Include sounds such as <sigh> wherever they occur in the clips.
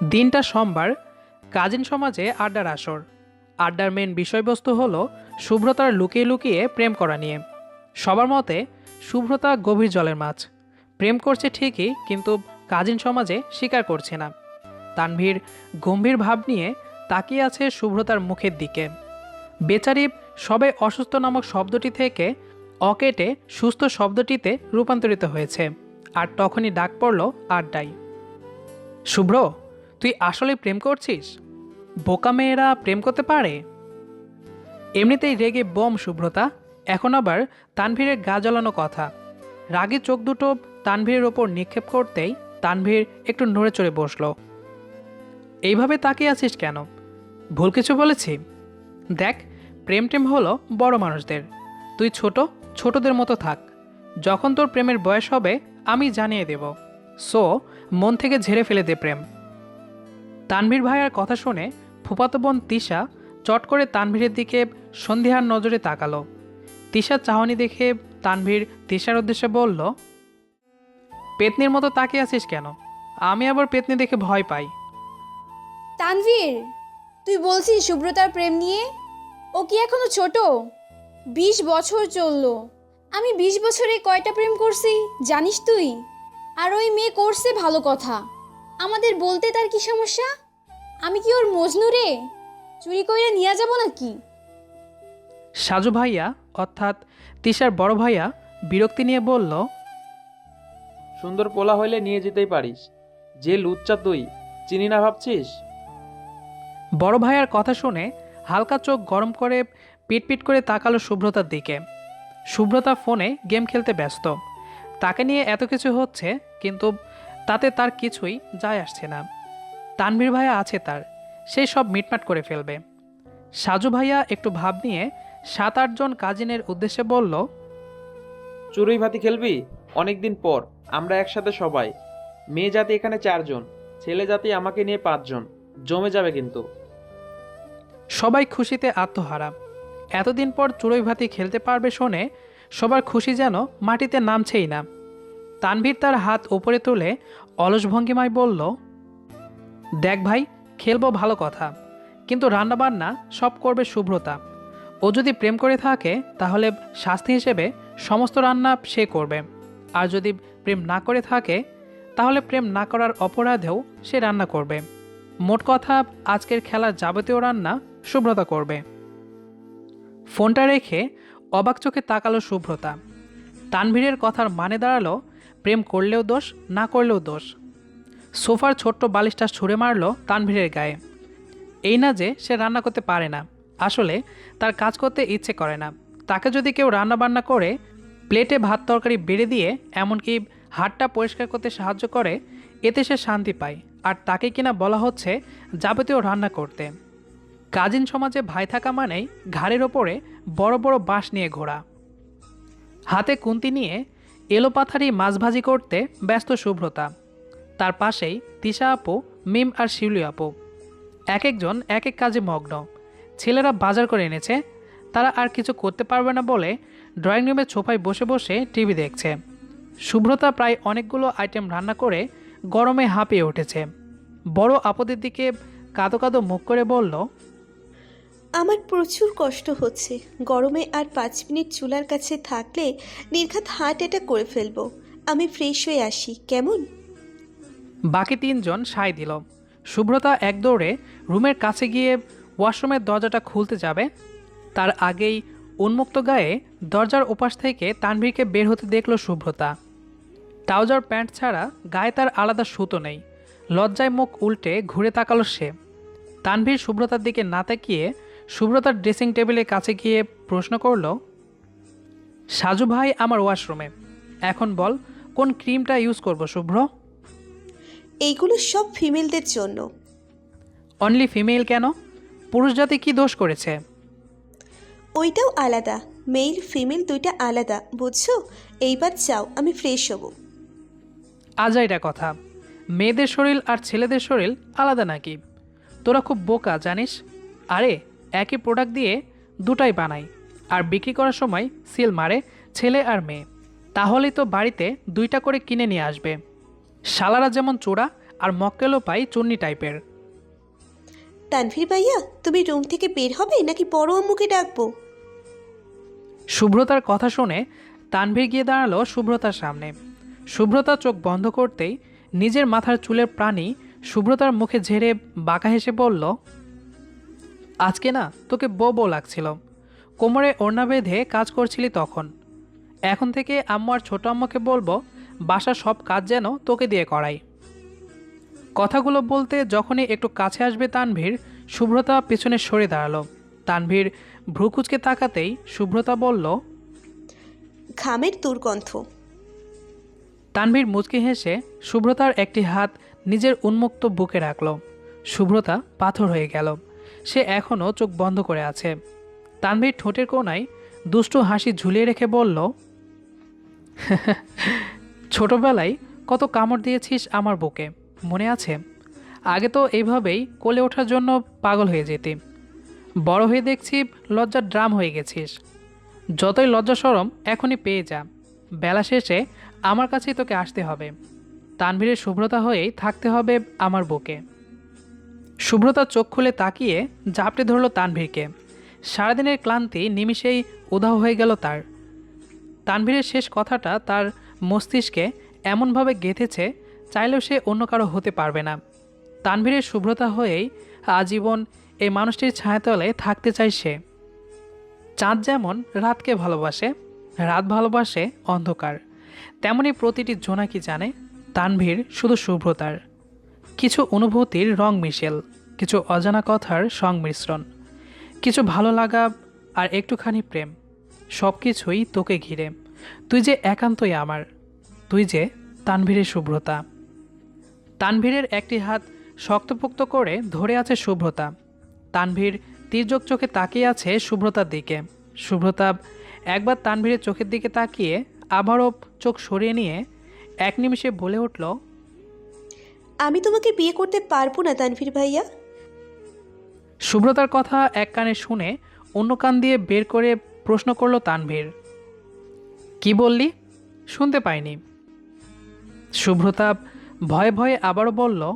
দিনটা সোমবার, কাজিন সমাজে আড্ডার আসর। আড্ডার মেন বিষয়বস্তু হলো শুভ্রতার লুকিয়ে লুকিয়ে প্রেম করা নিয়ে। সবার মতে, শুভ্রতা গভীর জলের মাছ। প্রেম করছে ঠিকই, কিন্তু কাজিন সমাজে স্বীকার করছে না। তানভীর গম্ভীর ভাব নিয়ে তাকিয়ে আছে শুভ্রতার মুখের দিকে। বেচারি সবে অসুস্থ নামক শব্দটি থেকে অকেটে সুস্থ শব্দটিতে রূপান্তরিত হয়েছে, আর তখনই ডাক পড়ল আড্ডায়। শুভ্র তুই আসলে প্রেম করছিস? বোকা মেয়েরা প্রেম করতে পারে? এমনিতেই রেগে বম শুভ্রতা এখন আবার তানভীরের গা জ্বালানো কথা। রাগে চোখ দুটো তানভীরের ওপর নিক্ষেপ করতেই তানভীর একটু নড়ে চড়ে বসল। এইভাবে তাকিয়ে আছিস কেন? ভুল কিছু বলেছি? দেখ, প্রেম টেম হলো বড় মানুষদের। তুই ছোট, ছোটদের মতো থাক। যখন তোর প্রেমের বয়স হবে, আমি জানিয়ে দেব। সো, মন থেকে ঝেড়ে ফেলে দে প্রেম। তানভীর ভাইয়ার কথা শুনে ফুপাতো বোন তিশা চট করে তানভীরের দিকে সন্ধিহার নজরে তাকালো। তিশার চাহনি দেখে তানভীর তিশার উদ্দেশ্যে বলল, পেতনির মতো তাকিয়ে আছিস কেন? আমি আবার পেতনি দেখে ভয় পাই। তানভীর, তুই বলছিস সুব্রতার প্রেম নিয়ে? ও কি এখনও ছোট? বিশ বছর চলল। আমি বিশ বছরে কয়টা প্রেম করছি, জানিস তুই? আর ওই মেয়ে করছে ভালো কথা। আমাদের বলতে তার কি সমস্যা? আমি কি ওর মজনু রে? চুরি কইরা নিয়ে যাব নাকি? সাজু ভাইয়া অর্থাৎ তিশার বড় ভাইয়া বিরক্তি নিয়ে বলল সুন্দর পোলা হইলে নিয়ে যেতেই পারিস। যে লুচ্চা তুই চিনি না ভাবছিস? বড় ভাইয়ার কথা শুনে হালকা চোখ গরম করে পিটপিট করে তাকালো শুভ্রতার দিকে। শুভ্রতা ফোনে গেম খেলতে ব্যস্ত। তাকে নিয়ে এত কিছু হচ্ছে কিন্তু তাতে তার কিছুই যায় আসছে না। তানভীর ভাইয়া আছে তার সেই সব মিটমাট করে ফেলবে। সাজু ভাইয়া একটু ভাব নিয়ে সাত আটজন কাজিনের উদ্দেশ্যে বলল চুরুই ভাতি খেলবি? অনেকদিন পর আমরা একসাথে সবাই। মেয়ে জাতি এখানে চারজন ছেলে জাতি আমাকে নিয়ে পাঁচজন জমে যাবে কিন্তু। সবাই খুশিতে আত্মহারা। এতদিন পর চুড়োই ভাতি খেলতে পারবে শুনে সবার খুশি যেন মাটিতে নামছেই না। তানভীর তার হাত উপরে তুলে অলস ভঙ্গিমায় বলল দেখ ভাই, খেলব ভালো কথা। কিন্তু রান্নাবান্না সব করবে শুভ্রতা। ও যদি প্রেম করে থাকে, তাহলে শাস্তি হিসেবে সমস্ত রান্না সে করবে। আর যদি প্রেম না করে থাকে, তাহলে প্রেম না করার অপরাধেও সে রান্না করবে। মোট কথা, আজকের খেলার যাবতীয় রান্না শুভ্রতা করবে। ফোনটা রেখে অবাক চোখে তাকালো শুভ্রতা। তানভীরের কথার মানে দাঁড়াল, প্রেম করলেও দোষ, না করলেও দোষ। সোফার ছোট্ট বালিশটা ছুঁড়ে মারল তানভীরের গায়ে। এই না যে সে রান্না করতে পারে না। আসলে তার কাজ করতে ইচ্ছে করে না। তাকে যদি কেউ রান্না বান্না করে, প্লেটে ভাত তরকারি বেড়ে দিয়ে এমনকি হাতটা পরিষ্কার করতে সাহায্য করে, এতে সে শান্তি পায়। আর তাকে কিনা বলা হচ্ছে যাবতীয় রান্না করতে। কাজিন সমাজে ভাই থাকা মানেই ঘাড়ের ওপরে বড় বড় বাঁশ নিয়ে ঘোরা। হাতে কুন্তি নিয়ে এলোপাথারি মাছ ভাজি করতে ব্যস্ত শুভ্রতা। তার পাশেই তিশা আপু, মিম আর শিউলি আপু। এক একজন এক এক কাজে মগ্ন। ছেলেরা বাজার করে এনেছে। তারা আর কিছু করতে পারবে না বলে ড্রয়িং রুমে ছোফায় বসে বসে টিভি দেখছে। শুভ্রতা প্রায় অনেকগুলো আইটেম রান্না করে গরমে হাঁপিয়ে উঠেছে। বড় আপদের দিকে কাদো কাদো মুখ করে বলল, আমার প্রচুর কষ্ট হচ্ছে। গরমে আর পাঁচ মিনিট চুলার কাছে থাকলে নির্ঘাত হার্ট অ্যাটাক করে ফেলব। আমি ফ্রেশ হয়ে আসি। কেমন? বাকি তিনজন সায় দিল। শুভ্রতা এক দৌড়ে রুমের কাছে গিয়ে ওয়াশরুমের দরজাটা খুলতে যাবে। তার আগেই উন্মুক্ত গায়ে দরজার ওপাশ থেকে তানভীরকে বের হতে দেখল শুভ্রতা ট্রাউজার প্যান্ট ছাড়া গায়ে তার আলাদা সুতো নেই। লজ্জায় মুখ উল্টে ঘুরে তাকালো সে। তানভীর শুভ্রতার দিকে না তাকিয়ে শুভ্রতার ড্রেসিং টেবিলের কাছে গিয়ে প্রশ্ন করল, সাজু ভাই, আমার ওয়াশরুমে। এখন বল, কোন ক্রিমটা ইউজ করব শুভ্র এইগুলো সব ফিমেলদের জন্য। অনলি ফিমেল কেন? পুরুষ জাতি কি দোষ করেছে? ওইটাও আলাদা। মেল ফিমেল দুইটা আলাদা বুঝছ? এইবার চাও আমি ফ্রেশ হব। আজা এটা কথা। মেয়েদের শরীর আর ছেলেদের শরীর আলাদা নাকি? তোরা খুব বোকা জানিস? আরে একই প্রোডাক্ট দিয়ে দুটাই বানাই। আর বিক্রি করার সময় সিল মারে ছেলে আর মেয়ে। তাহলেই তো বাড়িতে দুইটা করে কিনে নিয়ে আসবে। শালারা যেমন চোরা আর মক্কেলও পাই চুন্নি টাইপের। তানভীর ভাইয়া তুমি রুম থেকে বের হবে নাকি বড় আম্মুকে ডাকবো? শুভ্রতার কথা শুনে তানভীর গিয়ে দাঁড়াল শুভ্রতার সামনে। শুভ্রতা চোখ বন্ধ করতেই নিজের মাথার চুলের প্রাণী শুভ্রতার মুখে ঝেড়ে বাঁকা হেসে বলল আজকে না তোকে বউ বউ লাগছিল। কোমরে ওড়না বেঁধে কাজ করছিলি তখন। এখন থেকে আম্মু আর ছোট আম্মাকে বলব বাসার সব কাজ যেন তোকে দিয়ে করাই। কথাগুলো বলতে যখনই একটু কাছে আসবে তানভীর শুভ্রতা পেছনে সরে দাঁড়াল। তানভীর ভ্রুকুচকে তাকাতেই শুভ্রতা বলল ঘামের দুর্গন্ধ। তানভীর মুচকি হেসে শুভ্রতার একটি হাত নিজের উন্মুক্ত বুকে রাখল। শুভ্রতা পাথর হয়ে গেল। সে এখনও চোখ বন্ধ করে আছে। তানভীর ঠোঁটের কোনায় দুষ্টু হাসি ঝুলিয়ে রেখে বলল <laughs> ছোটবেলায় কত কামড় দিয়েছিস আমার বুকে, মনে আছে? আগে তো এইভাবেই কোলে ওঠার জন্য পাগল হয়ে যেতি। বড় হয়ে দেখছি লজ্জার ড্রাম হয়ে গেছিস। যতই লজ্জা সরম এখনই পেয়ে যা। বেলা শেষে আমার কাছেই তোকে আসতে হবে। তানভীরের শুভ্রতা হয়েই থাকতে হবে আমার বুকে। শুভ্রতা চোখ খুলে তাকিয়ে জাপটে ধরল তানভীরকে। সারাদিনের ক্লান্তি নিমিষেই উধাও হয়ে গেল তার। তানভীরের শেষ কথাটা তার মস্তিষ্কে এমনভাবে গেঁথেছে চাইলেও সে অন্য কারও হতে পারবে না। তানভীরের শুভ্রতা হয়েই আজীবন এই মানুষটির ছায়াতলে থাকতে চায় সে। চাঁদ যেমন রাতকে ভালোবাসে, রাত ভালোবাসে অন্ধকার। তেমনি প্রতিটি জোনাকি জানে? তানভীর শুধু শুভ্রতার। কিছু অনুভূতির রং মিশেল, কিছু অজানা কথার সংমিশ্রণ, কিছু ভালো লাগা আর একটুখানি প্রেম। সব কিছুই তোকে ঘিরে। তুই যে একান্তই আমার তুই যে তানভীরের শুভ্রতা তানভীরের একটি হাত শক্তপোক্ত করে ধরে আছে শুভ্রতা তানভীর তীর্যক চোখে তাকিয়ে আছে শুভ্রতার দিকে। শুভ্রতা একবার তানভীরের চোখের দিকে তাকিয়ে আবারও চোখ সরিয়ে নিয়ে এক নিমিষে বলে উঠল আমি তোমাকে বিয়ে করতে পারব না তানভীর ভাইয়া। শুভ্রতার কথা এক কানে শুনে অন্য কান দিয়ে বের করে প্রশ্ন করল তানভীর। কি বললি? শুনতে পাইনি। শুভ্রতা ভয়ে ভয়ে আবারও বলল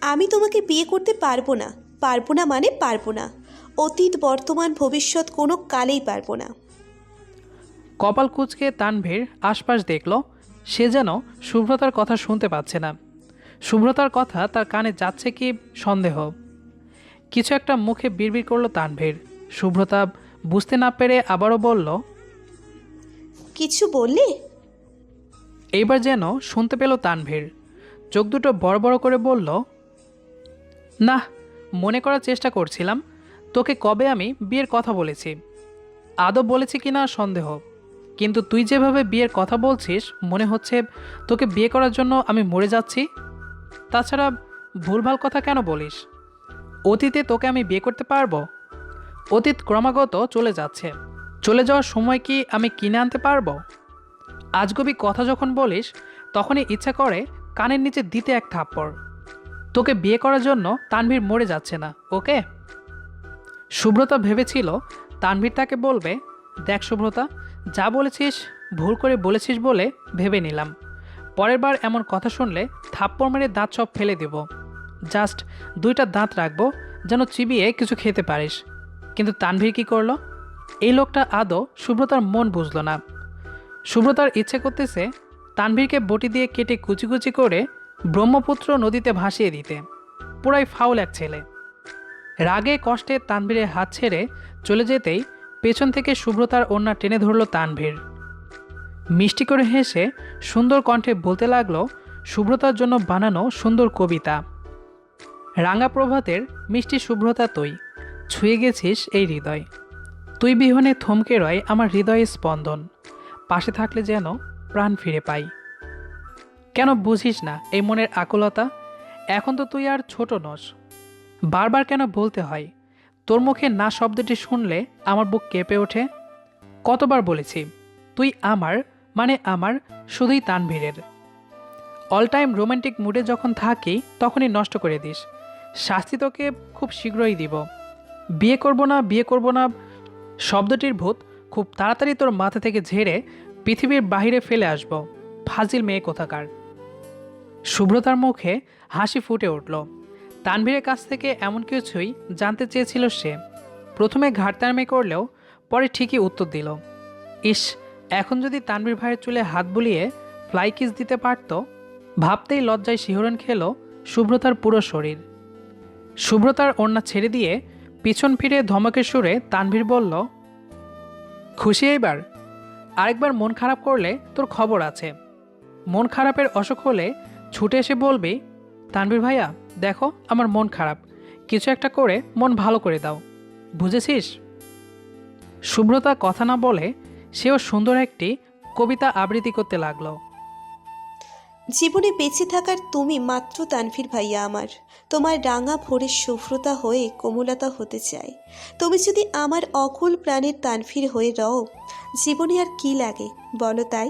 আমি তোমাকে বিয়ে করতে পারব না। পারব না মানে পারব না। অতীত বর্তমান ভবিষ্যৎ কোনো কালেই পারব না। কপাল কুচকে তানভীর আশপাশ দেখল সে যেন শুভ্রতার কথা শুনতে পাচ্ছে না। শুভ্রতার কথা তার কানে যাচ্ছে কি সন্দেহ। কিছু একটা মুখে বিড়বিড় করল তানভীর। শুভ্রতা বুঝতে না পেরে আবারও বলল কিছু বললে? এইবার যেন শুনতে পেল তানভীর। চোখ দুটো বড় বড় করে বলল, না, মনে করার চেষ্টা করছিলাম। তোকে কবে আমি বিয়ের কথা বলেছি? আদৌ বলেছি কিনা সন্দেহ। কিন্তু তুই যেভাবে বিয়ের কথা বলছিস, মনে হচ্ছে তোকে বিয়ে করার জন্য আমি মরে যাচ্ছি। তাছাড়া ভুলভাল কথা কেন বলিস? অতীতে তোকে আমি বিয়ে করতে পারব? অতীত ক্রমাগত চলে যাচ্ছে। চলে যাওয়ার সময় কি আমি কিনে আনতে পারব? আজগবি কথা যখন বলিস, তখনই ইচ্ছা করে কানের নিচে দিতে এক থাপ্পড়। তোকে বিয়ে করার জন্য তানভীর মরে যাচ্ছে না, ওকে? শুভ্রতা ভেবেছিল তানভীর তাকে বলবে, দেখ শুভ্রতা যা বলেছিস ভুল করে বলেছিস বলে ভেবে নিলাম। পরের বার এমন কথা শুনলে থাপ্পড় মেরে দাঁত সব ফেলে দেব। জাস্ট দুইটা দাঁত রাখব, যেন চিবিয়ে কিছু খেতে পারিস। কিন্তু তানভীর কি করল? এই লোকটা আদৌ শুভ্রতার মন বুঝল না। শুভ্রতার ইচ্ছে করতেছে তানভীরকে বটি দিয়ে কেটে কুচি কুচি করে ব্রহ্মপুত্র নদীতে ভাসিয়ে দিতে। পুরাই ফাউল এক ছেলে। রাগে কষ্টে তানভীরের হাত ছেড়ে চলে যেতেই পেছন থেকে শুভ্রতার ওড়না টেনে ধরল তানভীর। মিষ্টি করে হেসে সুন্দর কণ্ঠে বলতে লাগল শুভ্রতার জন্য বানানো সুন্দর কবিতা। রাঙা প্রভাতের মিষ্টি শুভ্রতা তুই। ছুঁয়ে গেছিস এই হৃদয়। তুই বিহনে থমকে রয় আমার হৃদয়ে স্পন্দন। পাশে থাকলে যেন প্রাণ ফিরে পাই। কেন বুঝিস না এই মনের আকুলতা? এখন তো তুই আর ছোট নস। বারবার কেন বলতে হয়? তোর মুখে না শব্দটি শুনলে আমার বুক কেঁপে ওঠে। কতবার বলেছি, তুই আমার মানে আমার শুধুই তানভীরের। অল টাইম রোমান্টিক মুডে যখন থাকি, তখনই নষ্ট করে দিস। শাস্তি তোকে খুব শীঘ্রই দিব। বিয়ে করব না, বিয়ে করব না শব্দটির ভূত খুব তাড়াতাড়ি তোর মাথা থেকে ঝেড়ে পৃথিবীর বাহিরে ফেলে আসব। ফাজিল মেয়ে কোথাকার। শুভ্রতার মুখে হাসি ফুটে উঠল। তানভীরের কাছ থেকে এমন কিছুই জানতে চেয়েছিল সে। প্রথমে ঘাটতারমি করলেও পরে ঠিকই উত্তর দিল। ইস, এখন যদি তানভীর ভাইয়ের চুলে হাত বুলিয়ে ফ্লাই কিস দিতে পারত, ভাবতেই লজ্জায় শিহরণ খেল শুভ্রতার পুরো শরীর। শুভ্রতার ওড়না ছেড়ে দিয়ে পিছন ফিরে ধমকের সুরে তানভীর বলল, খুশি এইবার? আরেকবার মন খারাপ করলে তোর খবর আছে। মন খারাপের অসুখ হলে ছুটে এসে বলবি, তানভীর ভাইয়া, দেখো আমার মন খারাপ। কিছু একটা করে মন ভালো করে দাও। বুঝেছিস? শুভ্রতা কথা না বলে সেও সুন্দর একটি কবিতা আবৃত্তি করতে লাগল। জীবনে বেঁচে থাকার তুমি মাত্র তানভীর ভাইয়া আমার। তোমার রাঙা ভোরের শুভ্রতা হয়ে কোমলতা হতে চাই তুমি যদি আমার অকুল প্রাণের তানভীর হয়ে রও, জীবনে আর কি লাগে, বলো তাই?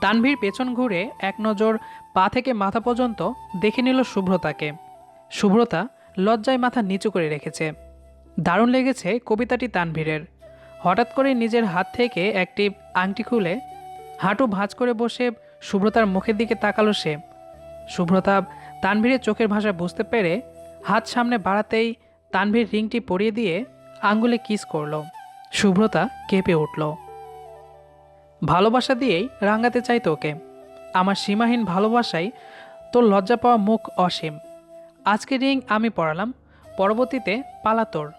তানভীর পেছন ঘুরে এক নজর পা থেকে মাথা পর্যন্ত দেখে নিল শুভ্রতাকে। শুভ্রতা লজ্জায় মাথা নিচু করে রেখেছে। দারুণ লেগেছে কবিতাটি তানভীরের। হঠাৎ করে নিজের হাত থেকে একটি আংটি খুলে হাঁটু ভাঁজ করে বসে শুভ্রতার মুখের দিকে তাকালো সে। শুভ্রতা তানভীরের চোখের ভাষা বুঝতে পেরে হাত সামনে বাড়াতেই তানভীর রিংটি পরিয়ে দিয়ে আঙ্গুলে কিস করল। শুভ্রতা কেঁপে উঠল। ভালোবাসা দিয়েই রাঙাতে চাই তোকে আমার সীমাহীন ভালোবাসায় তোর লজ্জা পাওয়া মুখ অসীম। আজকে রিং আমি পড়ালাম পরবর্তীতে পালা তোর।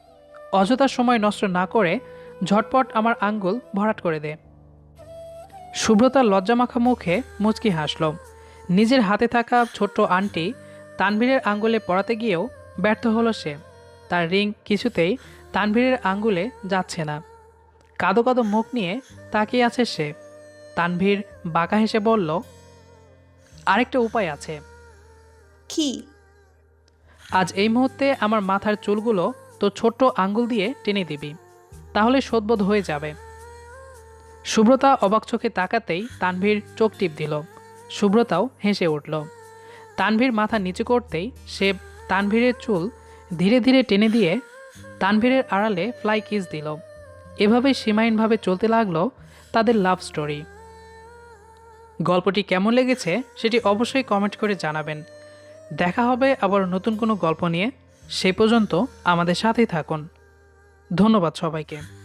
অযথা সময় নষ্ট না করে ঝটপট আমার আঙ্গুল ভরাট করে দে। শুভ্রতার লজ্জামাখা মুখে মুচকি হাসল। নিজের হাতে থাকা ছোট্ট আন্টি তানভীরের আঙ্গুলে পড়াতে গিয়েও ব্যর্থ হলো সে। তার রিং কিছুতেই তানভীরের আঙ্গুলে যাচ্ছে না। কাদো কাদো মুখ নিয়ে তাকিয়ে আছে সে। তানভীর বাঁকা হেসে বলল আরেকটা উপায় আছে। কি? আজ এই মুহূর্তে আমার মাথার চুলগুলো তো ছোট্ট আঙ্গুল দিয়ে টেনে দিবি। তাহলে শোধবোধ হয়ে যাবে। শুভ্রতা অবাক চোখে তাকাতেই তানভীর চোখ টিপ দিল। শুভ্রতাও হেসে উঠল। তানভীর মাথা নিচু করতেই সে তানভীরের চুল ধীরে ধীরে টেনে দিয়ে তানভীরের আড়ালে ফ্লাই কিস দিল। এভাবে সীমাহীনভাবে চলতে লাগল তাদের লাভ স্টোরি গল্পটি কেমন লেগেছে সেটি অবশ্যই কমেন্ট করে জানাবেন। দেখা হবে আবার নতুন কোনো গল্প নিয়ে। সে পর্যন্ত আমাদের সাথেই থাকুন। ধন্যবাদ সবাইকে।